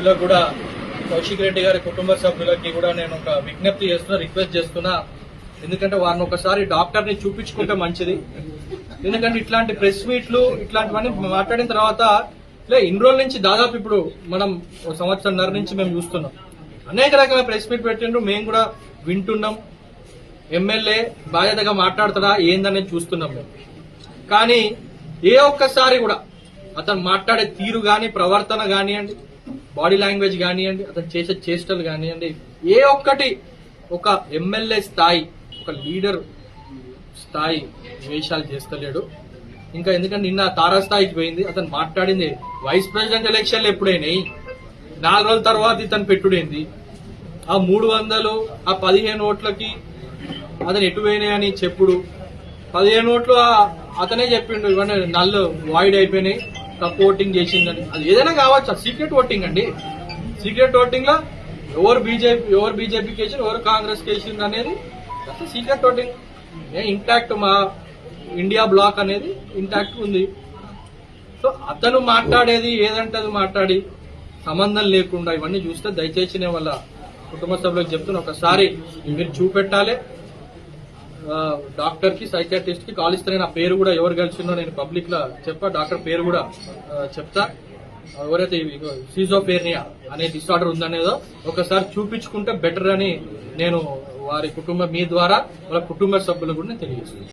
సభ్యులకు కూడా కౌశిక్ రెడ్డి గారి కుటుంబ సభ్యులకి కూడా నేను ఒక విజ్ఞప్తి చేస్తున్నా రిక్వెస్ట్ చేస్తున్నా. ఎందుకంటే వారిని ఒకసారి డాక్టర్ని చూపించుకుంటే మంచిది. ఎందుకంటే ఇట్లాంటి ప్రెస్ మీట్లు ఇట్లాంటివన్నీ మాట్లాడిన తర్వాత లే ఇన్ని రోజుల నుంచి దాదాపు ఇప్పుడు మనం ఒక సంవత్సరంన్నర నుంచి మేము చూస్తున్నాం. అనేక రకాల ప్రెస్ మీట్ పెట్టిండ్రు. మేము కూడా వింటున్నాం. ఎమ్మెల్యే బాధ్యతగా మాట్లాడతాడా ఏందనేది చూస్తున్నాం మేము. కానీ ఏ ఒక్కసారి కూడా అతను మాట్లాడే తీరు గాని ప్రవర్తన కానివ్వండి బాడీ లాంగ్వేజ్ కానివ్వండి అతను చేసే చేష్టలు కానివ్వండి ఏ ఒక్కటి ఒక ఎమ్మెల్యే స్థాయి ఒక లీడర్ స్థాయి వేషాలు చేస్తలేడు. ఇంకా ఎందుకంటే నిన్న తారాస్థాయికి పోయింది అతను మాట్లాడింది వైస్ ప్రెసిడెంట్ ఎలక్షన్లు ఎప్పుడైనాయి? నాలుగు రోజుల తర్వాత ఇతను పెట్టుడైంది? ఆ మూడు వందలు ఆ పదిహేను ఓట్లకి అతను ఎటు పోయినాయని చెప్పుడు. పదిహేను ఓట్లు అతనే చెప్పిండు ఇవన్నీ నల్లు వాయిడ్ అయిపోయినాయి. తప్పు ఓటింగ్ చేసిందని. అది ఏదైనా కావచ్చు సీక్రెట్ ఓటింగ్ అండి. సీక్రెట్ ఓటింగ్లో ఎవరు బీజేపీ ఎవరు బీజేపీకి వేసింది ఎవరు కాంగ్రెస్ వేసింది అనేది సీక్రెట్ ఓటింగ్ ఇంటాక్ట్ మా ఇండియా బ్లాక్ అనేది ఇంటాక్ట్ ఉంది. సో అతను మాట్లాడేది ఏదంటే అది మాట్లాడి సంబంధం లేకుండా ఇవన్నీ చూస్తే దయచేసి వల్ల వాళ్ళ కుటుంబ సభ్యులకు చెప్తున్నా. ఒకసారి మీరు చూపెట్టాలి. డాక్టర్కి సైకాట్రిస్ట్కి కాల్ ఇస్తాను నా పేరు కూడా ఎవరు కలిసిందో నేను పబ్లిక్లో చెప్పా. డాక్టర్ పేరు కూడా చెప్తా. ఎవరైతే సీజోపేర్నియా అనే డిసార్డర్ ఉందనేదో ఒకసారి చూపించుకుంటే బెటర్ అని నేను వారి కుటుంబం మీ ద్వారా వాళ్ళ కుటుంబ సభ్యులు కూడా నేను తెలియజేస్తున్నాను